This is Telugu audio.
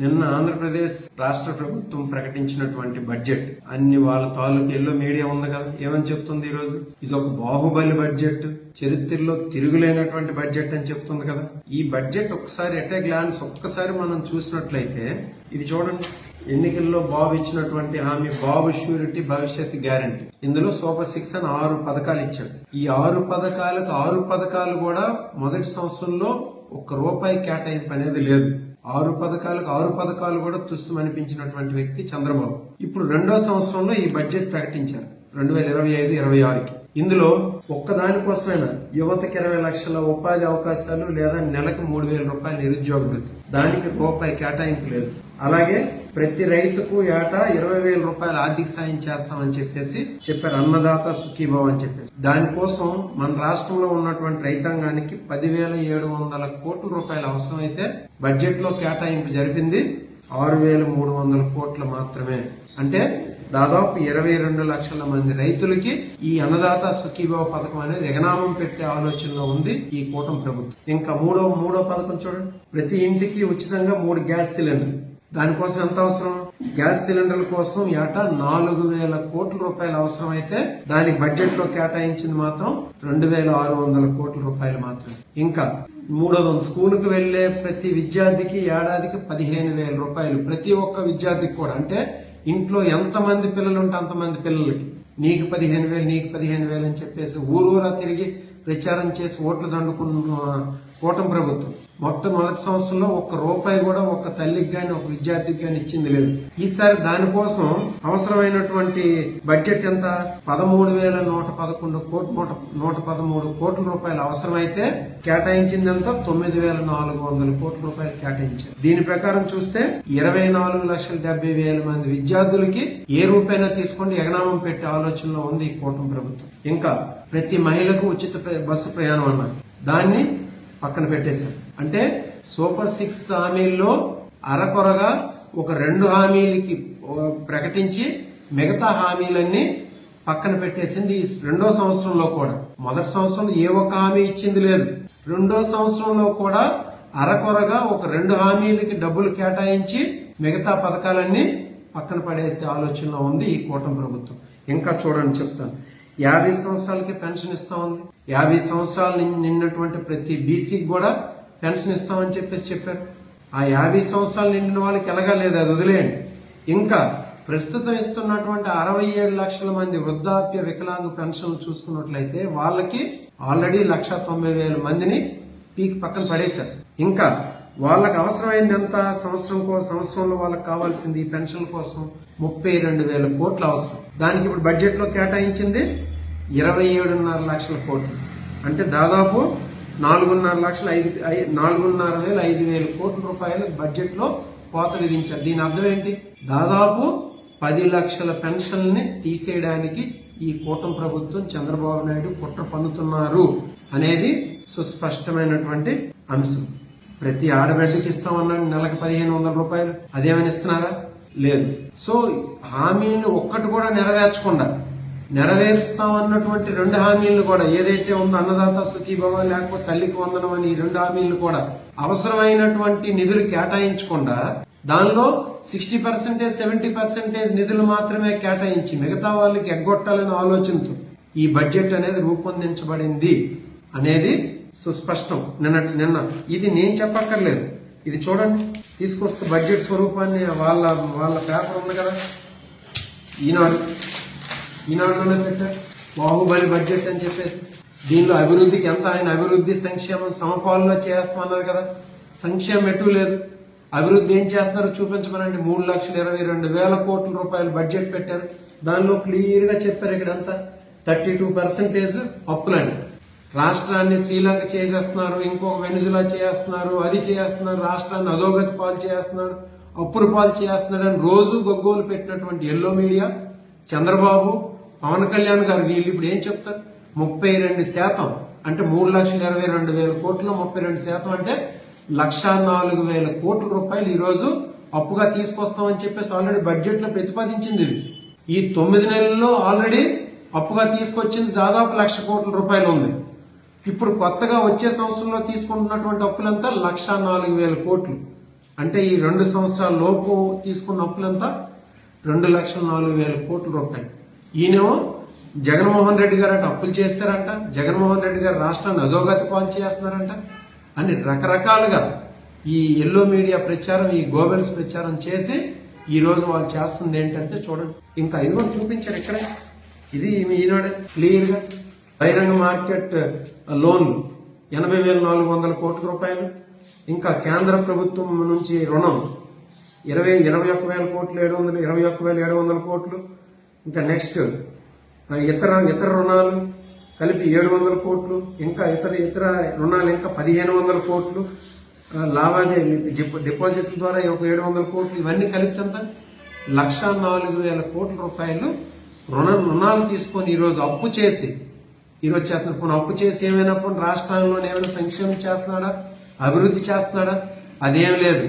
నిన్న ఆంధ్రప్రదేశ్ రాష్ట్ర ప్రభుత్వం ప్రకటించినటువంటి బడ్జెట్ అన్ని వాళ్ళ తాలూకు ఎల్లో మీడియా ఉంది కదా. ఏమని చెప్తుంది ఈ రోజు ఇది ఒక బాహుబలి బడ్జెట్. చరిత్రలో తిరుగులేనటువంటి బడ్జెట్ అని చెప్తుంది కదా. ఈ బడ్జెట్ ఒకసారి ఎట్ ఏ గ్లాన్స్ ఒక్కసారి మనం చూసినట్లయితే ఇది చూడండి. ఎన్నికల్లో బాబు ఇచ్చినటువంటి హామీ బాబు షూరిటీ భవిష్యత్ గ్యారంటీ. ఇందులో సూపర్ సిక్స్ అని ఆరు పథకాలు ఇచ్చాడు. ఈ ఆరు పథకాలకు ఆరు పథకాలు కూడా మొదటి సంవత్సరంలో ఒక్క రూపాయి కేటాయింపు అనేది లేదు. ఆరు పథకాలకు ఆరు పథకాలు కూడా తుస్సం అనిపించినటువంటి వ్యక్తి చంద్రబాబు. ఇప్పుడు రెండో సంవత్సరంలో ఈ బడ్జెట్ ప్రకటించారు రెండు వేల ఇరవై ఐదు ఇరవై ఆరుకి. ఇందులో ఒక్కదానికోసమైనా యువతకి ఇరవై లక్షల ఉపాధి అవకాశాలు లేదా నెలకు మూడు వేల రూపాయల నిరుద్యోగ వృత్తి. దానికి రూపాయి కేటాయింపు లేదు. అలాగే ప్రతి రైతుకు ఏటా ఇరవై వేల రూపాయల ఆర్థిక సాయం చేస్తామని చెప్పేసి చెప్పారు అన్నదాత సుఖీభావ అని చెప్పేసి. దానికోసం మన రాష్ట్రంలో ఉన్నటువంటి రైతాంగానికి పదివేల ఏడు వందల కోట్ల రూపాయల అవసరమైతే బడ్జెట్లో కేటాయింపు జరిపింది. ఆరు వేల మూడు వందల కోట్లు మాత్రమే. అంటే దాదాపు ఇరవై రెండు లక్షల మంది రైతులకి ఈ అన్నదాత సుఖీభావ పథకం అనేది ఎగనామం పెట్టే ఆలోచనలో ఉంది ఈ కూటమి ప్రభుత్వం. ఇంకా మూడో మూడో పథకం చూడండి. ప్రతి ఇంటికి ఉచితంగా మూడు గ్యాస్ సిలిండర్ దానికోసం ఎంత అవసరం? గ్యాస్ సిలిండర్ల కోసం ఏటా నాలుగు వేల కోట్ల రూపాయలు అవసరం అయితే దానికి బడ్జెట్లో కేటాయించింది మాత్రం రెండు వేల ఆరు వందల కోట్ల రూపాయలు మాత్రమే. ఇంకా మూడోది స్కూల్కి వెళ్ళే ప్రతి విద్యార్థికి ఏడాదికి పదిహేను వేల రూపాయలు. ప్రతి ఒక్క విద్యార్థికి కూడా. అంటే ఇంట్లో ఎంత మంది పిల్లలు ఉంటే అంతమంది పిల్లలకి. నీకు పదిహేను వేలు నీకు పదిహేను వేలు అని చెప్పేసి ఊరూరా తిరిగి ప్రచారం చేసి ఓట్లు దండుకున్న కూటమి ప్రభుత్వం. మొట్టమొదటి సంవత్సరంలో ఒక్క రూపాయి కూడా ఒక తల్లికి గాని ఒక విద్యార్థికి గాని ఇచ్చింది లేదు. ఈసారి దానికోసం అవసరమైనటువంటి బడ్జెట్ ఎంత? పదమూడు వేల నూట పదకొండు కోట్ల నూట నూట పదమూడు కోట్ల రూపాయలు అవసరమైతే కేటాయించిందంతా తొమ్మిది వేల నాలుగు వందల కోట్ల రూపాయలు కేటాయించారు. దీని ప్రకారం చూస్తే ఇరవై నాలుగు లక్షల డెబ్బై వేల మంది విద్యార్థులకి ఏ రూపాయినా తీసుకోండి. ఎగనామం పెట్టే ఆలోచనలో ఉంది ఈ కూటమి ప్రభుత్వం. ఇంకా ప్రతి మహిళకు ఉచిత ప్ర- బస్సు ప్రయాణం అన్నారు. దాన్ని పక్కన పెట్టేశారు. అంటే సూపర్ సిక్స్ హామీల్లో అరకొరగా ఒక రెండు హామీలకి ప్రకటించి మిగతా హామీలన్నీ పక్కన పెట్టేసింది ఈ రెండో సంవత్సరంలో కూడా. మొదటి సంవత్సరంలో ఏ ఒక్క హామీ ఇచ్చింది లేదు. రెండో సంవత్సరంలో కూడా అరకొరగా ఒక రెండు హామీలకి డబ్బులు కేటాయించి మిగతా పథకాలన్నీ పక్కన పడేసే ఆలోచనలో ఉంది ఈ కూటమి ప్రభుత్వం. ఇంకా చూడండి చెప్తాను. యాభై సంవత్సరాలకి పెన్షన్ ఇస్తా ఉంది. యాభై సంవత్సరాలు నిన్నటువంటి ప్రతి బీసీకి కూడా పెన్షన్ ఇస్తామని చెప్పేసి చెప్పారు. ఆ యాభై సంవత్సరాలు నిండిన వాళ్ళకి ఎలాగా లేదు అది వదిలేయండి. ఇంకా ప్రస్తుతం ఇస్తున్నటువంటి అరవై ఏడు లక్షల మంది వృద్ధాప్య వికలాంగ పెన్షన్లు చూసుకున్నట్లయితే వాళ్ళకి ఆల్రెడీ లక్ష తొంభై వేల మందిని పీక్ పక్కన పడేశారు. ఇంకా వాళ్ళకి అవసరమైంది ఎంత? సంవత్సరం సంవత్సరంలో వాళ్ళకి కావాల్సింది పెన్షన్ కోసం ముప్పై రెండు వేల కోట్లు అవసరం. దానికి ఇప్పుడు బడ్జెట్లో కేటాయించింది ఇరవై ఏడున్నర లక్షల కోట్లు. అంటే దాదాపు నాలుగున్నర లక్షల ఐదు నాలుగున్నర వేల ఐదు వేల కోట్ల రూపాయలు బడ్జెట్లో కోత విధించారు. దీని అర్థం ఏంటి? దాదాపు పది లక్షల పెన్షన్ని తీసేయడానికి ఈ కూటమి ప్రభుత్వం చంద్రబాబు నాయుడు కుట్ర పన్నుతున్నారు అనేది సుస్పష్టమైనటువంటి అంశం. ప్రతి ఆడబిడ్డకి ఇస్తామన్నాడు నెలకు పదిహేను వందల రూపాయలు. అదేమైనా ఇస్తున్నారా? లేదు. సో హామీని ఒక్కటి కూడా నెరవేర్చకుండా నెరవేరుస్తామన్నటువంటి రెండు హామీలను కూడా ఏదైతే ఉందో అన్నదాత సుఖీభవ లేకపోతే తల్లికి వందనం అని ఈ రెండు హామీలను కూడా అవసరమైనటువంటి నిధులు కేటాయించకుండా దానిలో సిక్స్టీ పర్సెంటేజ్ సెవెంటీ పర్సెంటేజ్ నిధులు మాత్రమే కేటాయించి మిగతా వాళ్ళకి ఎగ్గొట్టాలనే ఆలోచనతో ఈ బడ్జెట్ అనేది రూపొందించబడింది అనేది సుస్పష్టం. నిన్నటి నిన్న. ఇది నేను చెప్పక్కర్లేదు. ఇది చూడండి. తీసుకొస్తే బడ్జెట్ స్వరూపాన్ని వాళ్ళ వాళ్ళ పేపర్ ఉంది కదా. ఈనాడు ఈనాడులోనే పెట్టారు. బాహుబలి బడ్జెట్ అని చెప్పేసి. దీనిలో అభివృద్ధికి ఎంత ఆయన అభివృద్ధి సంక్షేమం సమపాలలో చేస్తామన్నారు కదా. సంక్షేమం ఎటు లేదు. అభివృద్ధి ఏం చేస్తున్నారో చూపించమనండి. మూడు లక్షల ఇరవై రెండు వేల కోట్ల రూపాయలు బడ్జెట్ పెట్టారు. దానిలో క్లియర్గా చెప్పారు ఇక్కడంతా. థర్టీ టూ పర్సెంటేజ్ అప్పులండి. రాష్ట్రాన్ని శ్రీలంక చేసేస్తున్నారు ఇంకొక వెనుజులా చేస్తున్నారు అది చేస్తున్నారు రాష్ట్రాన్ని అధోగతి పాలు చేస్తున్నారు అప్పుల పాలు చేస్తున్నాడు అని రోజు గొగ్గోలు పెట్టినటువంటి ఎల్లో మీడియా చంద్రబాబు పవన్ కళ్యాణ్ గారు వీళ్ళు ఇప్పుడు ఏం చెప్తారు? ముప్పై రెండు శాతం అంటే మూడు లక్షల ఇరవై రెండు వేల కోట్ల ముప్పై రెండు శాతం అంటే లక్ష నాలుగు వేల కోట్ల రూపాయలు ఈరోజు అప్పుగా తీసుకొస్తామని చెప్పేసి ఆల్రెడీ బడ్జెట్లో ప్రతిపాదించింది. ఇది ఈ తొమ్మిది నెలల్లో ఆల్రెడీ అప్పుగా తీసుకొచ్చింది దాదాపు లక్ష కోట్ల రూపాయలు ఉంది. ఇప్పుడు కొత్తగా వచ్చే సంవత్సరంలో తీసుకుంటున్నటువంటి అప్పులంతా లక్ష నాలుగు వేల కోట్లు. అంటే ఈ రెండు సంవత్సరాల లోపు తీసుకున్న అప్పులంతా రెండు లక్షల నాలుగు వేల కోట్ల రూపాయలు ఈయనేమో జగన్మోహన్ రెడ్డి గారు అంటే అప్పులు చేస్తారంట జగన్మోహన్ రెడ్డి గారు రాష్ట్రాన్ని అధోగతి పాలు చేస్తున్నారంట అని రకరకాలుగా ఈ ఎల్లో మీడియా ప్రచారం ఈ గోబెల్స్ ప్రచారం చేసి ఈ రోజు వాళ్ళు చేస్తుంది ఏంటంటే చూడండి. ఇంకా ఇదిగో చూపించారు ఇక్కడే. ఇది ఈనాడే క్లియర్గా బహిరంగ మార్కెట్ లోన్ ఎనభై వేల నాలుగు వందల కోట్ల రూపాయలు. ఇంకా కేంద్ర ప్రభుత్వం నుంచి రుణం ఇరవై ఇరవై ఒక్క వేల కోట్లు ఏడు వందలు ఇరవై ఒక్క వేల ఏడు వందల కోట్లు. ఇంకా నెక్స్ట్ ఇతర ఇతర రుణాలు కలిపి ఏడు వందల కోట్లు. ఇంకా ఇతర ఇతర రుణాలు ఇంకా పదిహేను వందల కోట్లు. లావాదేవీ డిపాజిట్ల ద్వారా ఒక ఏడు వందల కోట్లు. ఇవన్నీ కలిపి ఎంత లక్ష నాలుగు వేల కోట్ల రూపాయలు రుణ రుణాలు తీసుకొని ఈరోజు అప్పు చేసి ఈరోజు చేస్తున్నారు పోనీ అప్పు చేసి ఏమైనా పోనీ రాష్ట్రాల్లో ఏమైనా సంక్షేమం చేస్తున్నాడా? అభివృద్ధి చేస్తున్నాడా? అదేం లేదు.